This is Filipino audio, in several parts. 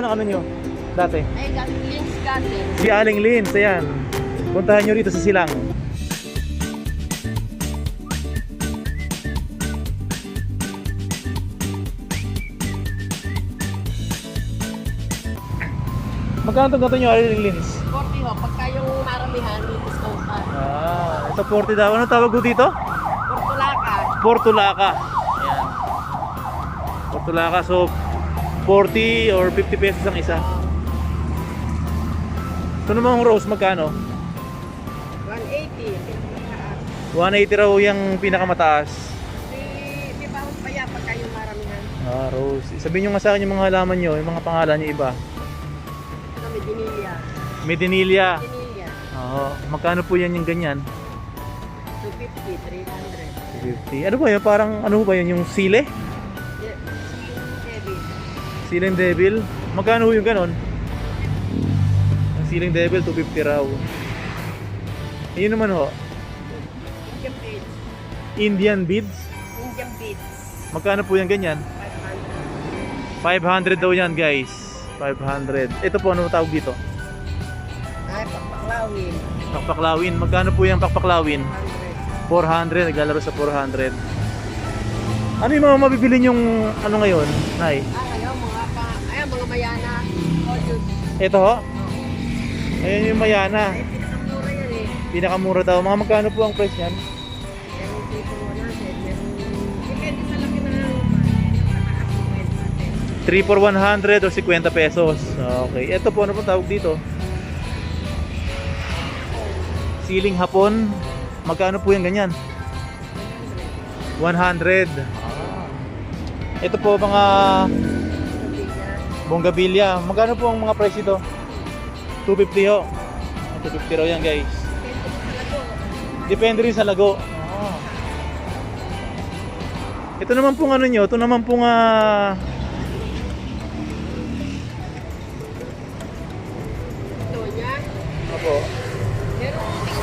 Ano ano nyo? Dati? Ay, galing Lens Garden. Si Aling Lins, ayan. Puntahan nyo rito sa Silang. Magkano itong gato nyo, Aling Lins? 40 ho, pagka yung maramihan, may discount pa. Ah, ito 40 daw. Ano tawag ko dito? Portulaca. Portulaca. Ayan. Portulaca. So, 40 or 50 pesos ang isa. Ito namang rose, magkano? 180. 180 raw yung pinakamataas. Di, ba ang paya pagka yung maramihan? Ah, rose. Sabihin nyo nga sa akin yung mga halaman nyo, yung mga pangalan nyo iba. Ito may dinilia. Medinilia. Dinilia. Oo. Magkano po yan yung ganyan? 250, 300. 50. Ano ba yun? Parang ano ba yun? Yung sile? Siling devil? Magkano ho yung ganon? Ang siling devil, 250 raw. Ayun naman ho. Indian beads. Indian beads. Indian beads. Magkano po yung ganyan? 500. 500 daw yan guys. 500. Ito po, ano tawag dito? Ay, papaklawin. Pakpaklawin. Magkano po yung pakpaklawin? 100. 400. Naglalaro sa 400. Ano yung mga mabibili yung ano ngayon, Nay? Ah, ayaw, mga pa, ayaw, mga mayana. All yun. Ito ho? Ayan yung Mayana. Ay, pinakamura yan eh. Pinakamura daw. Mga magkano po ang price niyan? Meron dito 100, meron... Depende sa laki na meron natin. 3 for 100 or 50 pesos. Okay. Ito po, ano po tawag dito? Siling hapon. Magkano po yung ganyan? 100. Ito po mga bonggabilya. Magkano po ang mga price ito? 250 ho. 250 raw yan guys. Depende rin sa lago. Ah. Ito naman pong ano nyo, ito naman pong ah, Ito niya. Opo. Meron tig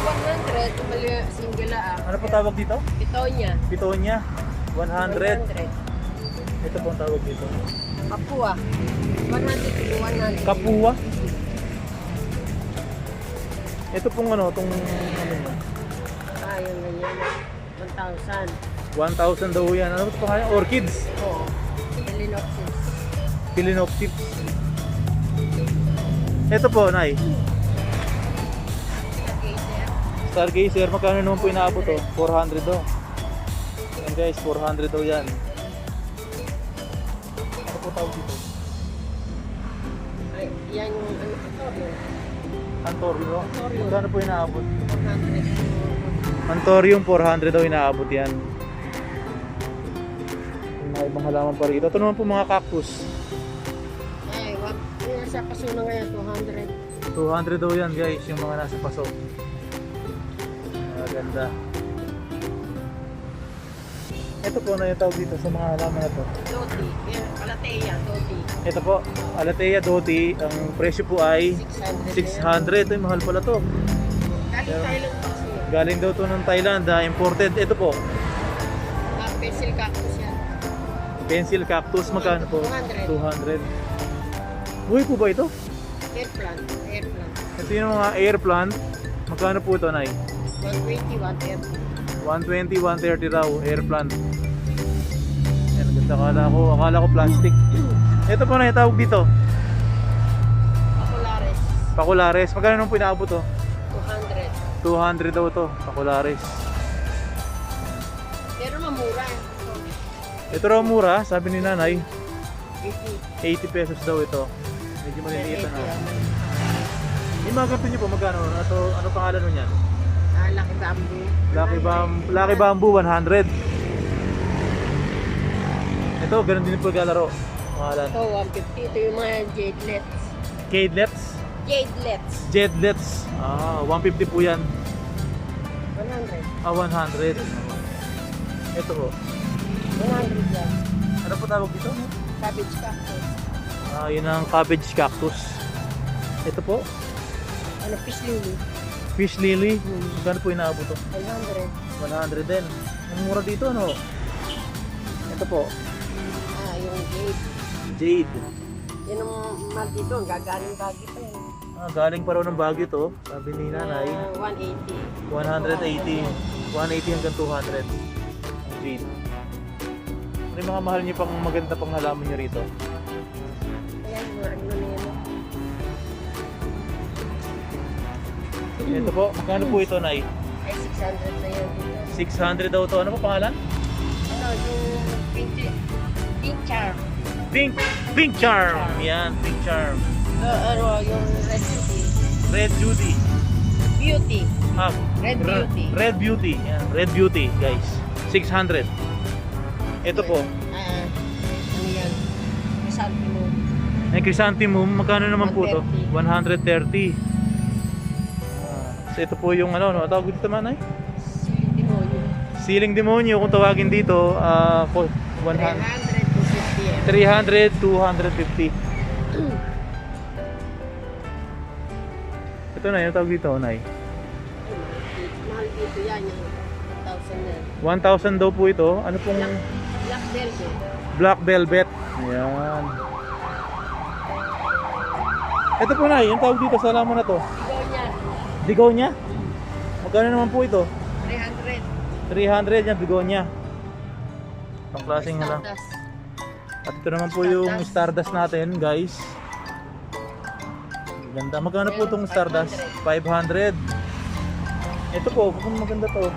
100, mali single ah. Ano po tawag dito? Ito niya. Pitonya. 100. 100. Ito po ang tawag dito. Kapua. 100 to 100. Kapuwa. Ito pong ano, itong ano mo. Ah, yung ganyan. 1,000. 1,000 daw yan. Ano ito pangalan? Orchids. Oo. Phalaenopsis. Phalaenopsis. Ito po, Nay. Stargazer. Magkano naman po inaabot to? 400 daw. Yan guys, 400 daw yan. Ano po tawag dito? Ay, yan yung ano. Yung Antorio. Antorio. Magkano po inaabot? 100. Antorium 400 daw inaabot yan. May mga ibang halaman pa rito. Ito naman po mga cactus. Ay, wag. Yung nasa paso na ngayon, 200. 200 daw yan guys, yung mga nasa paso. Maganda. Ito po na yung tawag dito sa mga halaman na to. Doti. Yan, Palateya, Doti. Ito po, Alatea Doti, ang presyo po ay 600. 600. Ay, mahal pala to. Galing Thailand pa kasi yan. Galing daw to ng Thailand, ah, imported. Ito po, Ah, pencil cactus yan. pencil cactus, magkano po? 200. 200. Buhay po ba ito? Air plant. Air plant. Ito yung mga air plant. Magkano po ito, Nay? 120, 130. 120, 130 raw, air plant. Yan, ganda akala ko, akala ko plastic. Ito po na yung tawag dito, Populares. Paculares. Magkano nung pinaabot to? 200. 200 daw to, Paculares. Pero mamura. Ito raw mura, sabi ni nanay, 80. 80 pesos daw ito. Medyo maliliit 80, na. ah. Yung mga ganito nyo po, magkano? Ano, ano pangalan nun yan? Ah, Lucky Bamboo. Lucky, Bam Lucky Bamboo, 100. Ito, ganun din po galaro. Pangalan. Ito, 150. Ito yung mga jadelets. Cadelets? Jadelets. Jedlets. Ah, 150 po yan. 100. Ah, 100. Ito po. 100 yan. Ano po tawag dito? Cabbage cactus. Ah, yun ang cabbage cactus. Ito po, Ano, fish lily. Fish lily. Magkano po inaabot to? 100. 100 din. Ang mura dito, ano? Ito po, Ah, yung jade. jade. Yan ang mahal dito, gagaling bagi pa yun. Ah, galing pa raw ng Baguio to, sabi ni nanay. Ah, 180. 180. 180 hanggang 200. Ang jade. Ano yung mga mahal niyo pang maganda pang halaman niyo rito? Ayan, ano Ito po, magkano po ito, Nay? Ay, 600 na dito. 600 daw to. Ano po pangalan? Ano, yung pink, pink charm. Pink, Pink Charm. Yan, Pink Charm. Ano, yung red beauty. Red Judy. Beauty. Ah, Red Re- Beauty. Red Beauty. Yan, Red Beauty, guys. 600. Ito po, Ah, ano yan? Mo. may chrysanthemum. Magkano naman po to? 130. 130. So ito po yung ano, ano tawag dito man ay? Siliti mo yun. Ceiling demonyo kung tawagin dito, ah, po 100 300 to 50 yan. 300 250. Ito na, yung tawag dito, Nay. Mahal dito yan, yung 1,000 yan. 1,000 daw po ito. Ano pong Black, velvet. black velvet? Ayan. Ito po na, yung tawag dito sa halaman na to. Bigonya. Magkano naman po ito? 300. 300 yan, bigonya. Ang klaseng. Stardust. At ito naman po yung Stardust natin, guys. Ganda. Magkano po itong Stardust? 500. Ito po, kung maganda to.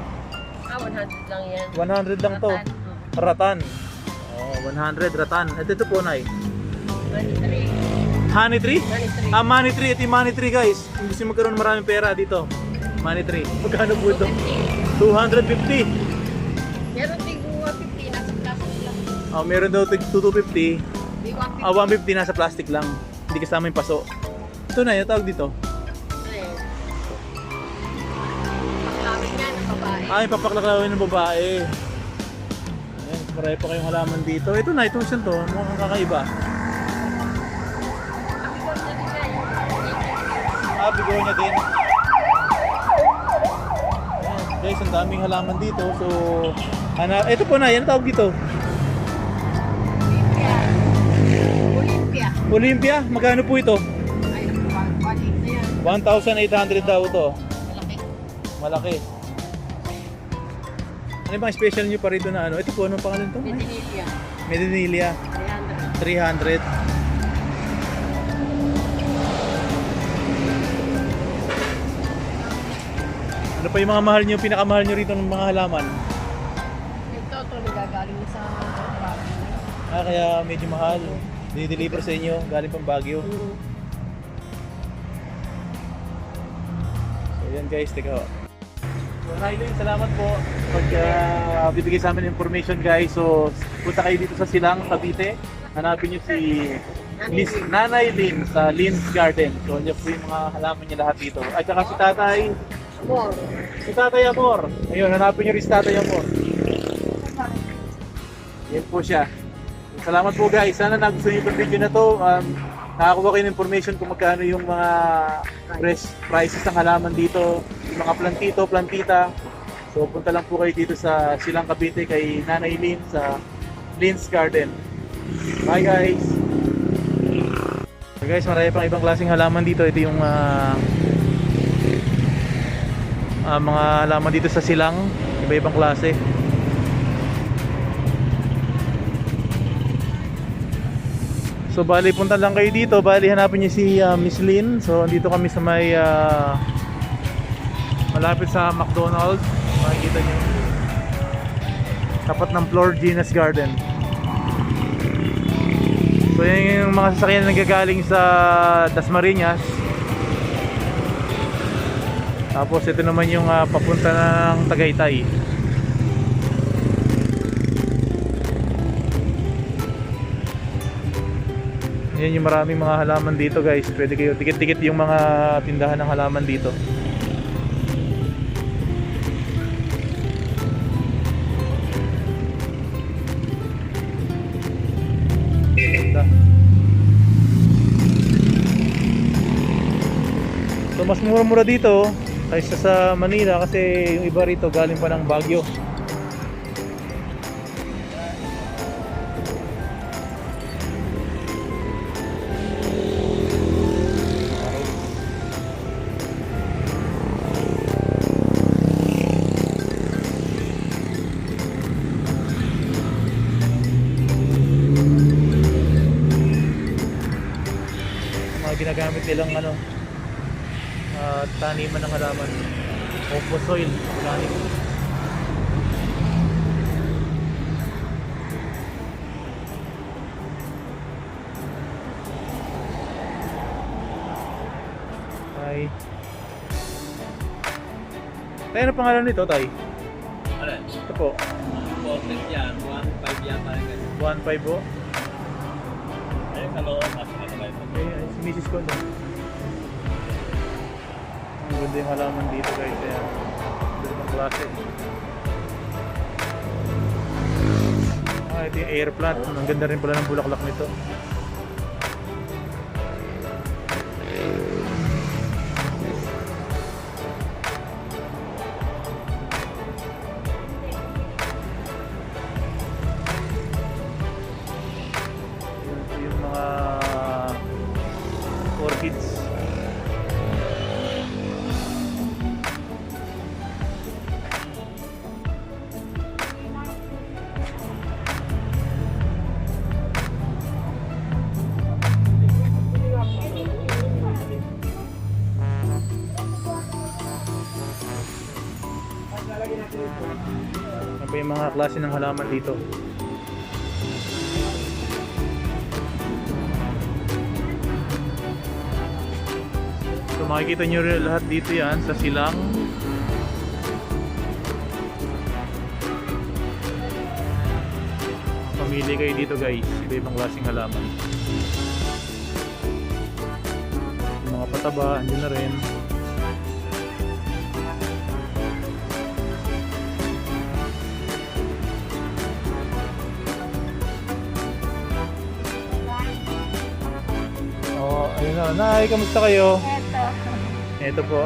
Ah, 100 lang yan. 100 lang to. Ratan. Oh, 100 ratan. Ito, ito po, Nay. Money tree. Honey tree? Money tree. Ah, money tree. Ito yung money tree, guys. Kung gusto magkaroon ng maraming pera dito. Money tree. Magkano po ito? 250. 250. Meron tig 150, nasa plastic lang. Oh, meron daw tig 250. May 150. Ah, 150 nasa plastic lang. Hindi kasama yung paso. Ito na, yung tawag dito. Ano yan ng babae. Ay, papaklaklawin ng babae. Ayan, marami pa kayong halaman dito. Ito na, itong isang to. Mukhang kakaiba. Ikaw na din yan. Ah, bigaw niya din. Ayan, guys, ang daming halaman dito. So, ana, ito po na, yan tawag dito. Olympia. Olympia. Olympia, magkano po ito? Ay, 180 na yan. 1,800 daw ito. Malaki. Malaki. Ano bang special nyo pa rito na ano? Ito po, anong pangalan to? Medinivia. Medinilia, 300. 300. Ano pa yung mga mahal nyo, pinakamahal nyo rito ng mga halaman? Ito, ito, nagagaling na sa. Ah, kaya medyo mahal. Dideliver sa inyo, galing pang Baguio. Mm. So yan guys, teka Hylin, salamat po pag ah, bibigay sa amin information guys. So punta kayo dito sa Silang, Cavite. Hanapin nyo si Miss Nanay Lynn sa Lynn's Garden. So yan po yung mga halaman niya lahat dito. At saka si Tatay, More. si Tatay Amor. Ayun, hanapin nyo rin si Tatay Amor. Yan po siya. Salamat po guys. Sana nagustuhan niyo itong video na to. Um, nakakuha kayo ng information kung magkano yung mga price, prices ng halaman dito. Yung mga plantito, plantita. So punta lang po kayo dito sa Silang Cavite kay Nanay Lynn sa Lynn's Garden. Bye guys! So guys, marami pang ibang klaseng halaman dito. Ito yung ah, ah, mga halaman dito sa Silang. Iba-ibang klase. So bali punta lang kayo dito, bali hanapin niyo si ah, Miss Lynn. So andito kami sa may ah, malapit sa McDonald's. Makikita niyo. Tapat ng Floor Gina's Garden. So yan yung mga sasakyan na nagagaling sa Dasmariñas. Tapos ito naman yung ah, papunta ng Tagaytay. Yan yung maraming mga halaman dito guys. Pwede kayo tikit-tikit yung mga tindahan ng halaman dito. So mas mura-mura dito kaysa sa Manila kasi yung iba rito galing pa ng Baguio. Mga ginagamit nilang ano ah, taniman ng halaman. Opo soil, organic. Tay. Tay, ano pangalan nito, Tay? Ano? Ito po, Content yan. 1.5 yan parang ganyan. 1.5 po. Ayun, sa loob. Mas ano ba ito? Eh, si Mrs. ko no. Ang ganda yung halaman dito guys. Ayan. Ganda ng klase. Ah, ito yung air plant. Ang ganda rin pala ng bulaklak nito. Ito yung mga orchids. Klase ng halaman dito? So makikita nyo rin lahat dito yan sa silang Pamili kayo dito guys, iba-ibang klaseng halaman. Yung mga pataba, andyan na rin. Na. Nay, kamusta kayo? Eto. Ito po.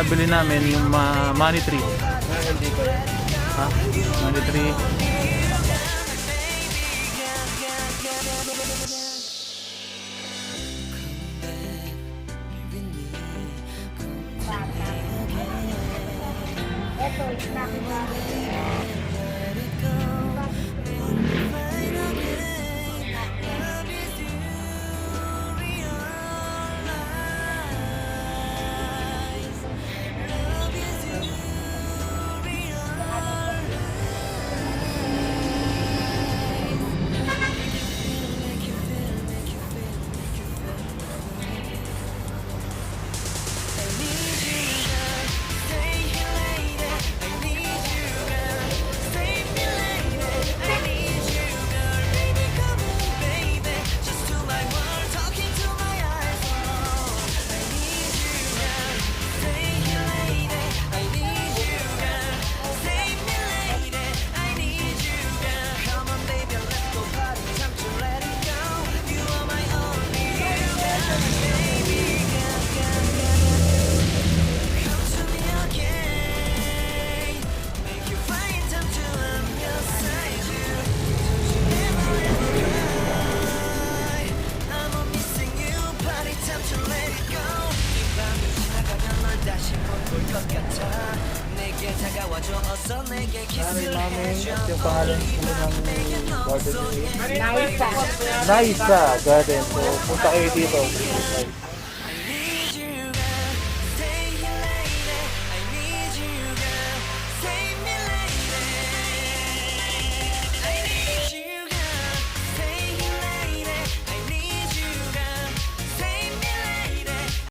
Nabili namin, yung ma- money tree. Ha? Money tree. Ito, 것 같아 내게 다가와줘 어서 내게 키스를 해줘 at yung pangalan po ng garden nila. Naisa. Naisa Garden. So, punta kayo dito. Like,